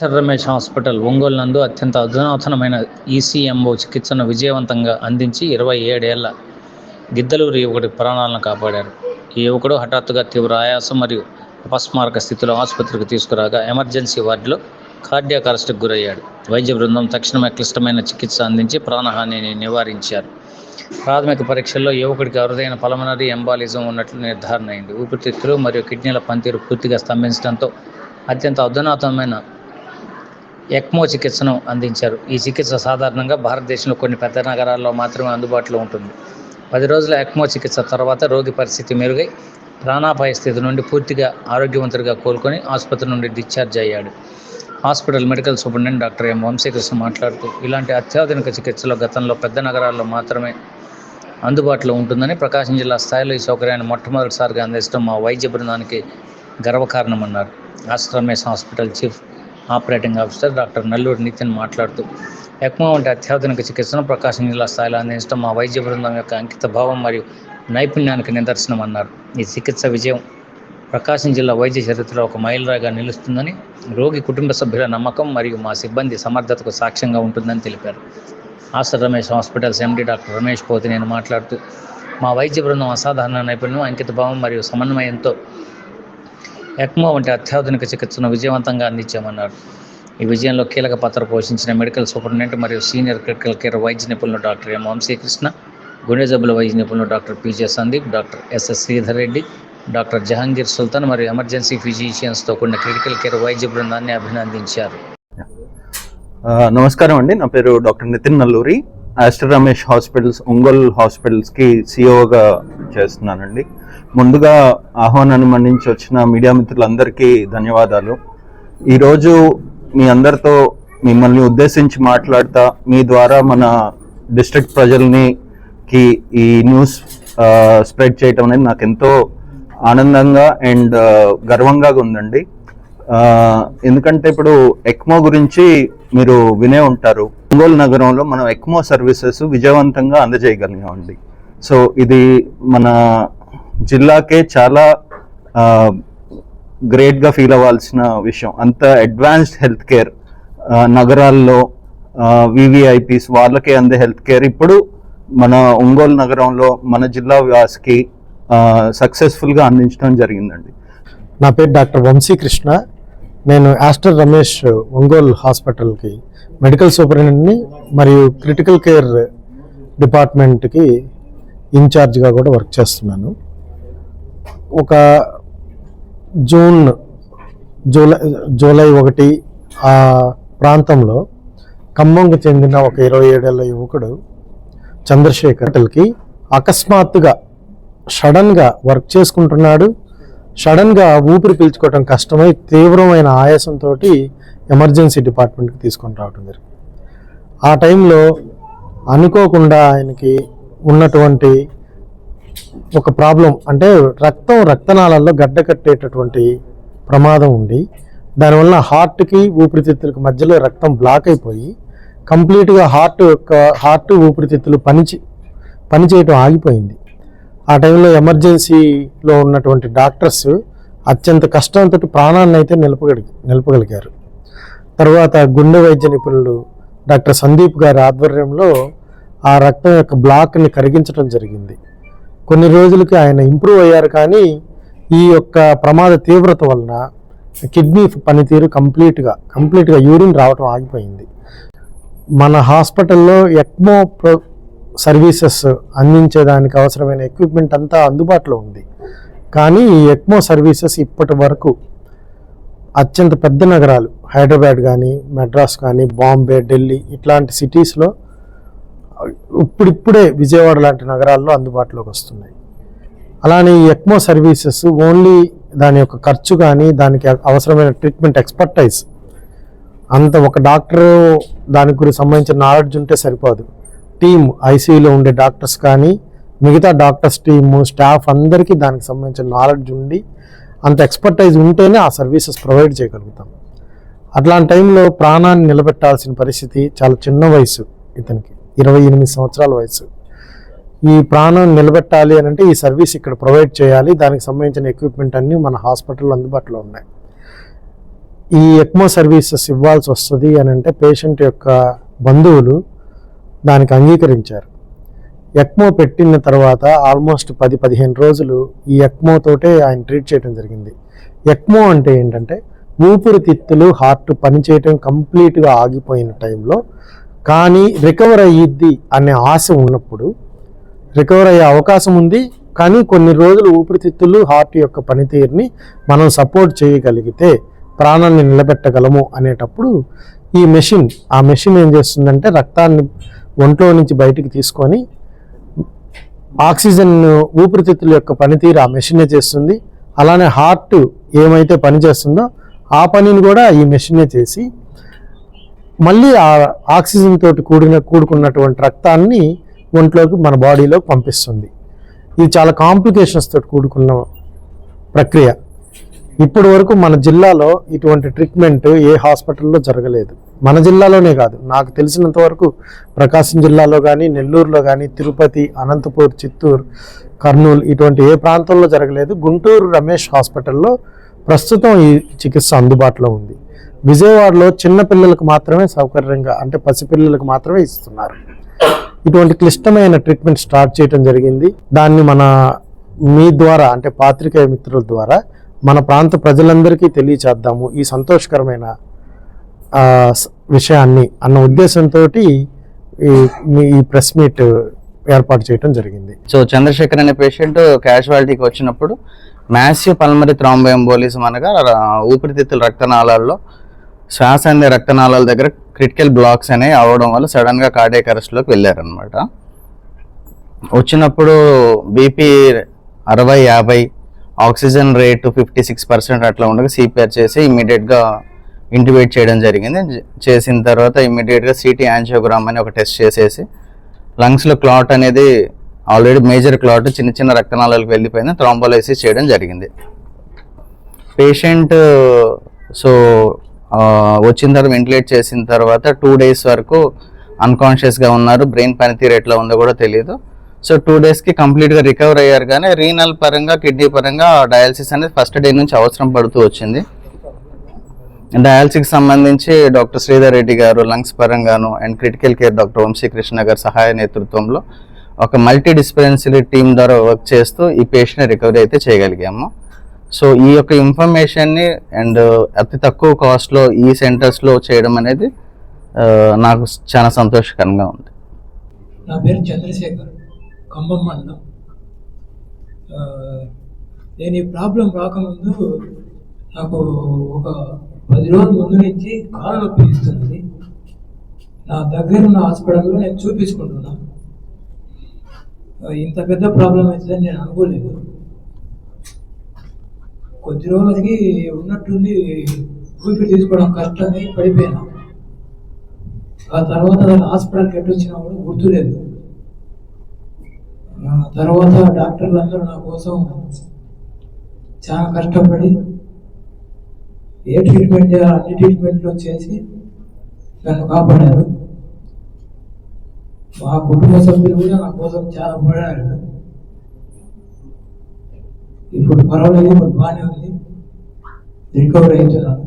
Sir Ramesh hospital Ongole నందు అత్యంత అధునాతనమైన ఈసీఎంఓ చికిత్సను విజయవంతంగా అందించి ఇరవై ఏడేళ్ళ గిద్దలూరు యువకుడి ప్రాణాలను కాపాడారు. ఈ యువకుడు హఠాత్తుగా తీవ్ర ఆయాసం మరియు అపస్మారక స్థితిలో ఆసుపత్రికి తీసుకురాగా ఎమర్జెన్సీ వార్డులో కార్డియాక్ అరెస్ట్కి గురయ్యాడు. వైద్య బృందం తక్షణమే క్లిష్టమైన చికిత్స అందించి ప్రాణహానిని నివారించారు. ప్రాథమిక పరీక్షల్లో యువకుడికి అరుదైన పలమనరీ ఎంబాలిజం ఉన్నట్లు నిర్ధారణ అయింది ఊపిరితిత్తులు మరియు కిడ్నీల పనితీరు పూర్తిగా స్తంభించడంతో అత్యంత అధునాతనమైన ఎక్మో చికిత్సను అందించారు. ఈ చికిత్స సాధారణంగా భారతదేశంలో కొన్ని పెద్ద నగరాల్లో మాత్రమే అందుబాటులో ఉంటుంది. పది రోజుల ఎక్మో చికిత్స తర్వాత రోగి పరిస్థితి మెరుగై ప్రాణాపాయ స్థితి నుండి పూర్తిగా ఆరోగ్యవంతుడిగా కోలుకొని ఆసుపత్రి నుండి డిశ్చార్జ్ అయ్యాడు. Hospital medical superintendent doctor M Vamsikrishna మాట్లాడుతూ ఇలాంటి అత్యాధునిక చికిత్సలో గతంలో పెద్ద నగరాల్లో మాత్రమే అందుబాటులో ఉంటుందని ప్రకాశం జిల్లా స్థాయిలో ఈ సౌకర్యాన్ని మొట్టమొదటిసారిగా అందించడం మా వైద్య బృందానికి గర్వకారణమన్నారు. Aster hospital chief operating officer doctor Nalluri Nitin మాట్లాడుతూ ఎక్మో వంటి అత్యాధునిక చికిత్సను ప్రకాశం జిల్లా స్థాయిలో అందించడం మా వైద్య బృందం యొక్క అంకిత భావం మరియు నైపుణ్యానికి నిదర్శనమన్నారు ఈ చికిత్స విజయం ప్రకాశం జిల్లా వైద్య చరిత్రలో ఒక మైలురాయిగా నిలుస్తుందని రోగి కుటుంబ సభ్యుల నమ్మకం మరియు మా సిబ్బంది సమర్థతకు సాక్ష్యంగా ఉంటుందని తెలిపారు. Aster Ramesh hospitals MD doctor Ramesh Pothineni మాట్లాడుతూ మా వైద్య బృందం అసాధారణ నైపుణ్యం అంకిత భావం మరియు సమన్వయంతో ఎక్మో వంటి అత్యాధునిక చికిత్సను విజయవంతంగా అందించామన్నారు. ఈ విజయంలో కీలక పాత్ర పోషించిన మెడికల్ సూపరింటెండెంట్ మరియు సీనియర్ క్రిటికల్ కేర్ వైద్య నిపుణులు డాక్టర్ ఎం వంశీకృష్ణ గుండె జబ్బుల వైద్య నిపుణులు doctor PJ Sandeep doctor SS Sridhar Reddy doctor Jahangir Sultan మరియు ఎమర్జెన్సీ ఫిజిషియన్స్తో కూడిన క్రిటికల్ కేర్ వైద్య బృందాన్ని అభినందించారు. నమస్కారం అండి. నా పేరు doctor Nitin Nalluri. Aster Ramesh hospitals Ongole హాస్పిటల్స్కి సిఇఓగా చేస్తున్నానండి. ముందుగా ఆహ్వానాన్ని మన్నించి వచ్చిన మీడియా మిత్రులందరికీ ధన్యవాదాలు. ఈరోజు మీ అందరితో మిమ్మల్ని ఉద్దేశించి మాట్లాడతా మీ ద్వారా మన డిస్ట్రిక్ట్ ప్రజల్ని కి ఈ న్యూస్ స్ప్రెడ్ చేయటం అనేది నాకు ఎంతో ఆనందంగా అండ్ గర్వంగా ఉందండి. ఎందుకంటే ఇప్పుడు ఎక్మో గురించి మీరు వినే ఉంటారు. ఒంగోలు నగరంలో మనం ఎక్మో సర్వీసెస్ విజయవంతంగా అందజేయగలిగామండి. సో ఇది మన జిల్లాకే చాలా గ్రేట్గా ఫీల్ అవ్వాల్సిన విషయం. అంత అడ్వాన్స్డ్ హెల్త్ కేర్ నగరాల్లో వివిఐపీస్ వాళ్ళకే అందే హెల్త్ కేర్ ఇప్పుడు మన ఒంగోలు నగరంలో మన జిల్లా వ్యాస్కి సక్సెస్ఫుల్గా అందించడం జరిగిందండి. నా పేరు డాక్టర్ వంశీకృష్ణ నేను ఆస్టర్ రమేష్ ఒంగోలు హాస్పిటల్కి మెడికల్ సూపరింటెండెంట్ని మరియు క్రిటికల్ కేర్ డిపార్ట్మెంట్కి ఇన్ఛార్జ్గా కూడా వర్క్ చేస్తున్నాను. ఒక జూన్ జూలై జూలై ఒకటి ఆ ప్రాంతంలో ఖమ్మంకు చెందిన ఒక ఇరవై ఏడేళ్ళ యువకుడు చంద్రశేఖర్ హోటల్కి అకస్మాత్తుగా సడన్గా వర్క్ చేసుకుంటున్నాడు. సడన్గా ఊపిరి పీల్చుకోవడం కష్టమై తీవ్రమైన ఆయాసంతో ఎమర్జెన్సీ డిపార్ట్మెంట్కి తీసుకొని రావడం జరిగింది. ఆ టైంలో అనుకోకుండా ఆయనకి ఉన్నటువంటి ఒక ప్రాబ్లం అంటే రక్తం రక్తనాళాల్లో గడ్డ కట్టేటటువంటి ప్రమాదం ఉంది. దానివల్ల హార్ట్కి ఊపిరితిత్తులకి మధ్యలో రక్తం బ్లాక్ అయిపోయి కంప్లీట్గా హార్ట్ యొక్క హార్ట్ ఊపిరితిత్తులు పనిచే పనిచేయటం ఆగిపోయింది. ఆ టైంలో ఎమర్జెన్సీలో ఉన్నటువంటి డాక్టర్స్ అత్యంత కష్టంతో ప్రాణాన్ని అయితే నిలపగలిగి నిలపగలిగారు. తర్వాత గుండె వైద్య నిపుణులు డాక్టర్ సందీప్ గారి ఆధ్వర్యంలో ఆ రక్తం యొక్క బ్లాక్ని కరిగించడం జరిగింది. కొన్ని రోజులకి ఆయన ఇంప్రూవ్ అయ్యారు కానీ ఈ యొక్క ప్రమాద తీవ్రత వలన కిడ్నీ పనితీరు కంప్లీట్గా కంప్లీట్గా యూరిన్ రావటం ఆగిపోయింది. మన హాస్పిటల్లో ఎక్మో ప్రో సర్వీసెస్ అందించేదానికి అవసరమైన ఎక్విప్మెంట్ అంతా అందుబాటులో ఉంది. కానీ ఈ ఎక్మో సర్వీసెస్ ఇప్పటి వరకు అత్యంత పెద్ద నగరాలు హైదరాబాద్ కానీ మెడ్రాస్ కానీ బాంబే ఢిల్లీ ఇట్లాంటి సిటీస్లో ఇప్పుడిప్పుడే విజయవాడ లాంటి నగరాల్లో అందుబాటులోకి వస్తున్నాయి. అలానే ఈ ఎక్మో సర్వీసెస్ ఓన్లీ దాని యొక్క ఖర్చు కానీ దానికి అవసరమైన ట్రీట్మెంట్ ఎక్స్పర్టైజ్ అంత ఒక డాక్టర్ దానికి గురించి సంబంధించిన నాలెడ్జ్ ఉంటే సరిపోదు. టీమ్ ఐసీయూలో ఉండే డాక్టర్స్ కానీ మిగతా డాక్టర్స్ టీము స్టాఫ్ అందరికీ దానికి సంబంధించిన నాలెడ్జ్ ఉండి అంత ఎక్స్పర్టైజ్ ఉంటేనే ఆ సర్వీసెస్ ప్రొవైడ్ చేయగలుగుతాం. అట్లాంటి టైంలో ప్రాణాన్ని నిలబెట్టాల్సిన పరిస్థితి చాలా చిన్న వయసు ఇతనికి. ఇరవై ఎనిమిది సంవత్సరాల వయసు. ఈ ప్రాణం నిలబెట్టాలి అని అంటే ఈ సర్వీస్ ఇక్కడ ప్రొవైడ్ చేయాలి. దానికి సంబంధించిన ఎక్విప్మెంట్ అన్నీ మన హాస్పిటల్లో అందుబాటులో ఉన్నాయి. ఈ ఎక్మో సర్వీసెస్ ఇవ్వాల్సి వస్తుంది అని అంటే పేషెంట్ యొక్క బంధువులు దానికి అంగీకరించారు. ఎక్మో పెట్టిన తర్వాత ఆల్మోస్ట్ పది పదిహేను రోజులు ఈ ఎక్మో తోటే ఆయన ట్రీట్ చేయడం జరిగింది. ఎక్మో అంటే ఏంటంటే ఊపిరితిత్తులు హార్ట్ పనిచేయటం కంప్లీట్గా ఆగిపోయిన టైంలో కానీ రికవర్ అయ్యిద్ది అనే ఆశ ఉన్నప్పుడు రికవర్ అయ్యే అవకాశం ఉంది. కానీ కొన్ని రోజులు ఊపిరితిత్తులు హార్ట్ యొక్క పనితీరుని మనం సపోర్ట్ చేయగలిగితే ప్రాణాన్ని నిలబెట్టగలము అనేటప్పుడు ఈ మెషిన్ ఆ మెషిన్ ఏం చేస్తుందంటే రక్తాన్ని ఒంట్లో నుంచి బయటికి తీసుకొని ఆక్సిజన్ ఊపిరితిత్తుల యొక్క పనితీరు ఆ మెషినే చేస్తుంది. అలానే హార్ట్ ఏమైతే పని చేస్తుందో ఆ పనిని కూడా ఈ మెషినే చేసి మళ్ళీ ఆ ఆక్సిజన్ తోటి కూడిన కూడుకున్నటువంటి రక్తాన్ని ఒంట్లోకి మన బాడీలోకి పంపిస్తుంది. ఇది చాలా కాంప్లికేషన్స్ తోటి కూడుకున్న ప్రక్రియ. ఇప్పటి వరకు మన జిల్లాలో ఇటువంటి ట్రీట్మెంట్ ఏ హాస్పిటల్లో జరగలేదు. మన జిల్లాలోనే కాదు. నాకు తెలిసినంత వరకు ప్రకాశం జిల్లాలో కానీ నెల్లూరులో కానీ తిరుపతి అనంతపూర్ చిత్తూరు కర్నూలు ఇటువంటి ఏ ప్రాంతంలో జరగలేదు. గుంటూరు రమేష్ హాస్పిటల్లో ప్రస్తుతం ఈ చికిత్స అందుబాటులో ఉంది. విజయవాడలో చిన్నపిల్లలకు మాత్రమే సౌకర్యంగా అంటే పసిపిల్లలకు మాత్రమే ఇస్తున్నారు. ఇటువంటి క్లిష్టమైన ట్రీట్మెంట్ స్టార్ట్ చేయడం జరిగింది. దాన్ని మన మీ ద్వారా అంటే పాత్రికేయ మిత్రుల ద్వారా మన ప్రాంత ప్రజలందరికీ తెలియచేద్దాము. ఈ సంతోషకరమైన విషయాన్ని అన్న ఉద్దేశంతో ఈ ప్రెస్ మీట్ ఏర్పాటు చేయడం జరిగింది. సో చంద్రశేఖర్ అనే పేషెంట్ క్యాజువాలిటీకి వచ్చినప్పుడు మ్యాసివ్ పల్మరీ థ్రాంబోఎంబోలిజం అనగా ఊపిరితిత్తుల రక్తనాళాల్లో శ్వాస అందే రక్తనాళాల దగ్గర క్రిటికల్ బ్లాక్స్ అనేవి అవ్వడం వల్ల సడన్గా కార్డియక్ అరెస్ట్లోకి వెళ్ళారనమాట వచ్చినప్పుడు బీపీ అరవై యాభై oxygen rate fifty six percent అట్లా ఉండగా సిపిఆర్ చేసి ఇమీడియట్గా ఇంటిబేట్ చేయడం జరిగింది. చేసిన తర్వాత ఇమీడియట్గా సిటీ యాంజియోగ్రామ్ అని ఒక టెస్ట్ చేసేసి లంగ్స్లో క్లాట్ అనేది ఆల్రెడీ మేజర్ క్లాట్ చిన్న చిన్న రక్తనాళాలకు వెళ్ళిపోయింది. థ్రాంబోలైసిస్ చేయడం జరిగింది. పేషెంట్ సో వచ్చిన తర్వాత వెంటిలేట్ చేసిన తర్వాత టూ డేస్ వరకు అన్కాన్షియస్గా ఉన్నారు. బ్రెయిన్ పనితీరు ఎట్లా ఉందో కూడా తెలియదు సో టూ డేస్కి కంప్లీట్గా రికవర్ అయ్యారు కానీ రీనల్ పరంగా కిడ్నీ పరంగా డయాలసిస్ అనేది ఫస్ట్ డే నుంచి అవసరం పడుతూ వచ్చింది. డయాలసిస్కి సంబంధించి డాక్టర్ శ్రీధర్ రెడ్డి గారు lungs పరంగాను and critical care doctor Vamsikrishna గారు సహాయ నేతృత్వంలో ఒక మల్టీ డిస్పెన్సరీ టీం ద్వారా వర్క్ చేస్తూ ఈ పేషెంట్ రికవరీ అయితే చేయగలిగాము. సో ఈ యొక్క ఇన్ఫర్మేషన్ని అండ్ uh, అతి తక్కువ కాస్ట్లో ఈ సెంటర్స్లో చేయడం అనేది uh, నాకు చాలా సంతోషకరంగా ఉంది. నా పేరు చంద్రశేఖర్ ఖమ్మం మండలం. నేను ఈ ప్రాబ్లం రాకముందు నాకు ఒక పది రోజుల ముందు నుంచి కాలు నొప్పి ఇస్తుంది నా దగ్గర ఉన్న హాస్పిటల్లో నేను చూపించుకుంటున్నాను ఇంత పెద్ద ప్రాబ్లం అవుతుందని నేను అనుకోలేదు. కొద్ది రోజులకి ఉన్నట్టుండి ఊపిరి తీసుకోవడం కష్టమై పడిపోయాను. ఆ తర్వాత హాస్పిటల్కి ఎట్టు కూడా గుర్తులేదు. తర్వాత డాక్టర్లు అందరూ నా కోసం చాలా కష్టపడి ఏ ట్రీట్మెంట్ చేయాలో అన్ని ట్రీట్మెంట్లు చేసి నన్ను కాపాడారు. మా కుటుంబ సభ్యులు కూడా నా కోసం చాలా పోరాడారు. ఇప్పుడు పర్వాలేదు ఇప్పుడు బాగానే ఉంది. రికవర్ అవుతున్నాను